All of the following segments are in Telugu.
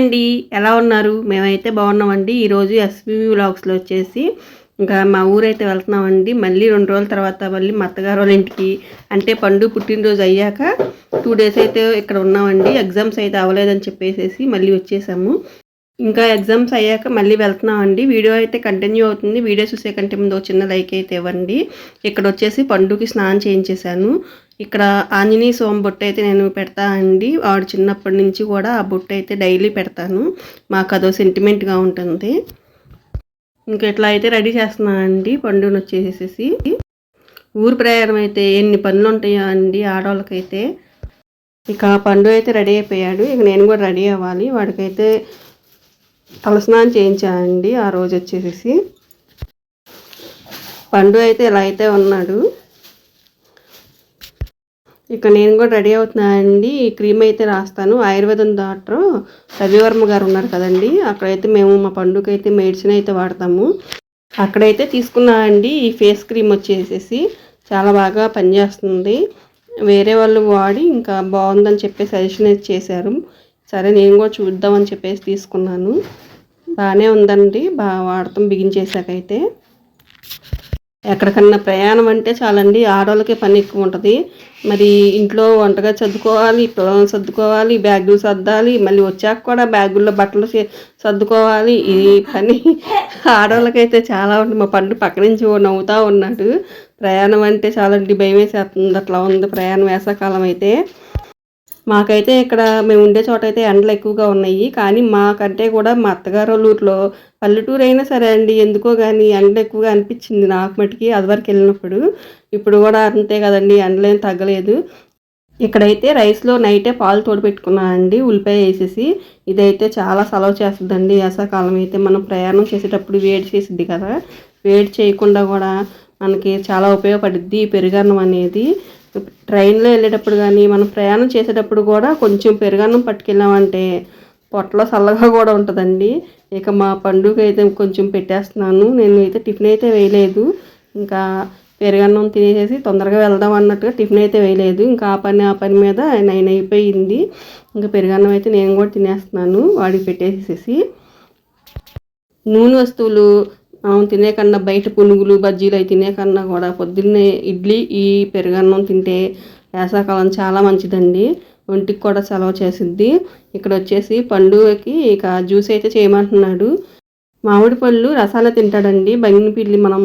అండి. ఎలా ఉన్నారు? మేమైతే బాగున్నామండి. ఈరోజు ఎస్పీవి వ్లాగ్స్లో వచ్చేసి ఇంకా మా ఊరైతే వెళ్తున్నామండి. మళ్ళీ రెండు రోజుల తర్వాత మళ్ళీ మా అత్తగారు వాళ్ళ ఇంటికి. అంటే పండు పుట్టినరోజు అయ్యాక టూ డేస్ అయితే ఇక్కడ ఉన్నామండి. ఎగ్జామ్స్ అయితే అవ్వలేదని చెప్పేసి మళ్ళీ వచ్చేసాము. ఇంకా ఎగ్జామ్స్ అయ్యాక మళ్ళీ వెళ్తున్నామండి. వీడియో అయితే కంటిన్యూ అవుతుంది. వీడియో చూసే కంటే ముందు చిన్న లైక్ అయితే ఇవ్వండి. ఇక్కడ వచ్చేసి పండుకి స్నానం చేయించేశాను. ఇక్కడ ఆంజనేయ స్వామి బొట్టు అయితే నేను పెడతా అండి. వాడు చిన్నప్పటి నుంచి కూడా ఆ బొట్టు అయితే డైలీ పెడతాను. మాకు అదో సెంటిమెంట్గా ఉంటుంది. ఇంకా ఇట్లా అయితే రెడీ చేస్తున్నాను అండి. పండుని వచ్చేసేసి. ఊరు ప్రయాణం అయితే ఎన్ని పనులు ఉంటాయో అండి ఆడవాళ్ళకైతే? ఇక పండు అయితే రెడీ అయిపోయాడు. ఇక నేను కూడా రెడీ అవ్వాలి. వాడికైతే తలస్నానం చేయించానండి ఆ రోజు వచ్చేసేసి. పండు అయితే ఇలా అయితే ఉన్నాడు. ఇక నేను కూడా రెడీ అవుతున్నానండి ఈ క్రీమ్ అయితే రాస్తాను. ఆయుర్వేదం డాక్టర్ రవివర్మ గారు ఉన్నారు కదండి. అక్కడైతే మేము మా పండుగ అయితే మెడిసిన్ అయితే వాడతాము. అక్కడైతే తీసుకున్నా అండి. ఈ ఫేస్ క్రీమ్ వచ్చేసేసి చాలా బాగా పనిచేస్తుంది. వేరే వాళ్ళు వాడి ఇంకా బాగుందని చెప్పి సజెషన్ అయితే చేశారు. సరే నేను కూడా చూద్దామని చెప్పేసి తీసుకున్నాను. బాగానే ఉందండి. బాగా వాడతాం బిగించేసాకైతే ఎక్కడికన్నా ప్రయాణం అంటే చాలండి ఆడవాళ్ళకే పని ఎక్కువ ఉంటుంది మరి ఇంట్లో వంటగా చదువుకోవాలి పిల్లల్ని సర్దుకోవాలి బ్యాగులు సర్దాలి మళ్ళీ వచ్చాక కూడా బ్యాగుల్లో బట్టలు సర్దుకోవాలి. ఈ పని ఆడవాళ్ళకైతే చాలా ఉంటుంది మా పండు పక్క నుంచి నవ్వుతూ ఉన్నాడు. ప్రయాణం అంటే చాలండి భయం వేసేస్తుంది అట్లా ఉంది ప్రయాణం వేసవకాలం అయితే. మాకైతే ఇక్కడ మేము ఉండే చోట అయితే ఎండలు ఎక్కువగా ఉన్నాయి. కానీ మాకంటే కూడా మా అత్తగారు ఊర్లో పల్లెటూరు అయినా సరే అండి ఎందుకో కానీ ఎండ ఎక్కువగా అనిపించింది నాకు మటుకి అదివరకు వెళ్ళినప్పుడు. ఇప్పుడు కూడా అంతే కదండి ఎండలేం తగ్గలేదు. ఇక్కడైతే రైస్లో నైటే పాలు తోడు పెట్టుకున్నానండి ఉల్లిపాయ వేసేసి. ఇదైతే చాలా సెలవు చేస్తుందండి. వేసాకాలం అయితే మనం ప్రయాణం చేసేటప్పుడు వేడి చేసిద్ది కదా. వేడి చేయకుండా కూడా మనకి చాలా ఉపయోగపడుద్ది పెరుగన్నం అనేది. ట్రైన్లో వెళ్ళేటప్పుడు కానీ మనం ప్రయాణం చేసేటప్పుడు కూడా కొంచెం పెరుగన్నం పట్టుకెళ్ళామంటే పొట్టలో చల్లగా కూడా ఉంటుందండి. ఇక మా పండుగ అయితే కొంచెం పెట్టేస్తున్నాను. నేను అయితే టిఫిన్ అయితే వేయలేదు. ఇంకా పెరుగన్నం తినేసేసి తొందరగా వెళ్దాం అన్నట్టుగా టిఫిన్ అయితే వేయలేదు. ఇంకా ఆ పని ఆ పని మీద నైన్ అయిపోయింది. ఇంకా పెరుగన్నం అయితే నేను కూడా తినేస్తున్నాను. వాడికి పెట్టేసేసి నూనె వస్తువులు మనం తినే కన్నా బయట పునుగులు బజ్జీలు అవి తినే కన్నా కూడా పొద్దున్నే ఇడ్లీ ఈ పెరుగన్నం తింటే వేసాకాలం చాలా మంచిదండి. ఒంటికి కూడా సెలవు చేసిద్ది. ఇక్కడ వచ్చేసి పండుగకి ఇక జ్యూస్ అయితే చేయమంటున్నాడు. మామిడి పళ్ళు రసాలే తింటాడండి. బంగిని పిల్లి మనం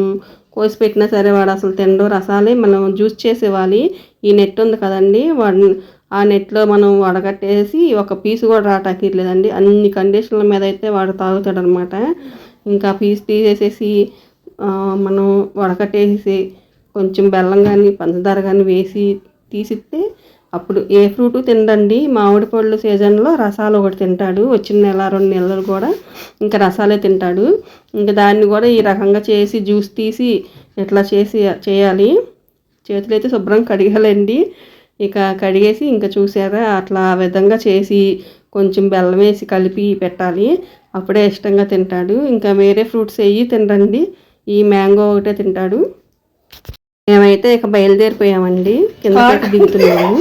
కోసి పెట్టినా సరే వాడు అసలు తినడు. రసాలే మనం జ్యూస్ చేసేవాలి. ఈ నెట్ ఉంది కదండి. వాడు ఆ నెట్లో మనం వడగట్టేసి ఒక పీసు కూడా రాటాకిర్లేదండి అన్ని కండిషన్ల మీద అయితే వాడు తాగుతాడు అనమాట ఇంకా పీస్ తీసేసేసి మనం వడకట్టేసి కొంచెం బెల్లం కానీ పంచదార కానీ వేసి తీసిస్తే అప్పుడు ఏ ఫ్రూటు తినడండి. మామిడి పళ్ళు సీజన్లో రసాలు ఒకటి తింటాడు. వచ్చిన నెల రెండు నెలలు కూడా ఇంకా రసాలే తింటాడు. ఇంకా దాన్ని కూడా ఈ రకంగా చేసి జ్యూస్ తీసి ఇట్లా చేసి చేయాలి. చేతులైతే శుభ్రం కడిగాలండి. ఇక కడిగేసి ఇంకా చూసారా అట్లా విధంగా చేసి కొంచెం బెల్లం వేసి కలిపి పెట్టాలి. అప్పుడే ఇష్టంగా తింటాడు. ఇంకా వేరే ఫ్రూట్స్ వేయి తినరండి. ఈ మ్యాంగో ఒకటే తింటాడు. మేమైతే ఇక బయలుదేరిపోయామండి. కిందకి దిగుతున్నాము.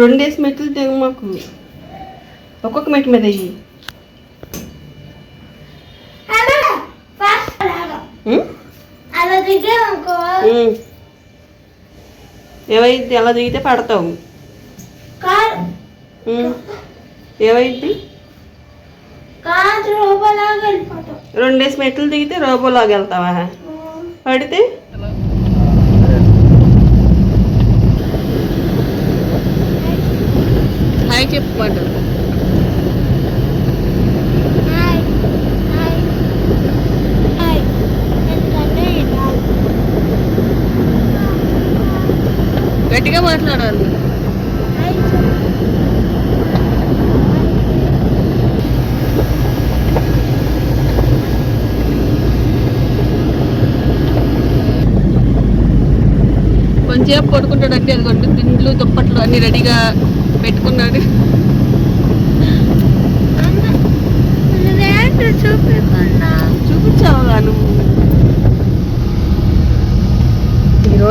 రెండేసి మెట్లు దిగు మాకు. ఒక్కొక్క మెట్టు మీద అయ్యి ఏమైంది ఎలా దిగితే పడతావు? ఏమైంది రెండేసి మెట్లు దిగితే రోబోలాగా వెళ్తావా? పడితే? హాయ్ చెప్పు పాట గట్టిగా మాట్లాడాలి. కొంచెంసేపు పడుకుంటాడంటే అదిగోండి తిండ్లు దుప్పట్లు అన్ని రెడీగా పెట్టుకున్నాడు. చూపించావా నువ్వు?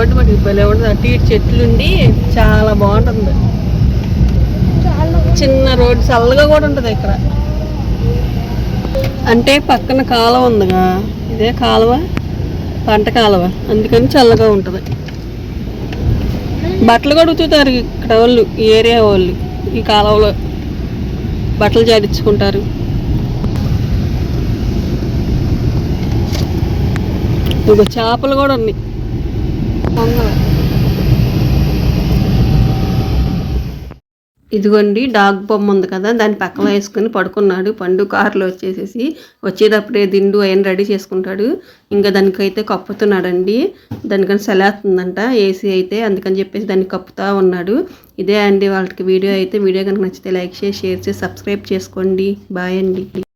రోడ్డు మనకి భలే ఉంటుంది అటు ఇటు చెట్లు ఉండి చాలా బాగుంటుంది. చిన్న రోడ్డు చల్లగా కూడా ఉంటుంది ఇక్కడ. అంటే పక్కన కాలువ ఉందిగా. ఇదే కాలువ పంట కాలువ. అందుకని చల్లగా ఉంటుంది. బట్టలు కడుగుతారు ఇక్కడ వాళ్ళు ఈ ఏరియా వాళ్ళు ఈ కాలువలో. బట్టలు జాడించుకుంటారు ఇదిగో చేపలు కూడా ఉన్నాయి. పొంగల్ ఇదిగోండి డాగ్ బొమ్మ ఉంది కదా దాని పక్కన వేసుకుని పడుకున్నాడు. పండు కారులో వచ్చేసేసి వచ్చేటప్పుడే దిండు అయిన రెడీ చేసుకుంటాడు. ఇంకా దానికైతే కప్పుతున్నాడండి. దానికని సెలేస్తుందంట ఏసీ అయితే అందుకని చెప్పేసి దాన్ని కప్పుతా ఉన్నాడు. ఇదే అండి వాళ్ళకి వీడియో అయితే. వీడియో కనుక నచ్చితే లైక్ చేసి షేర్ చేసి సబ్స్క్రైబ్ చేసుకోండి. బాయ్ అండి.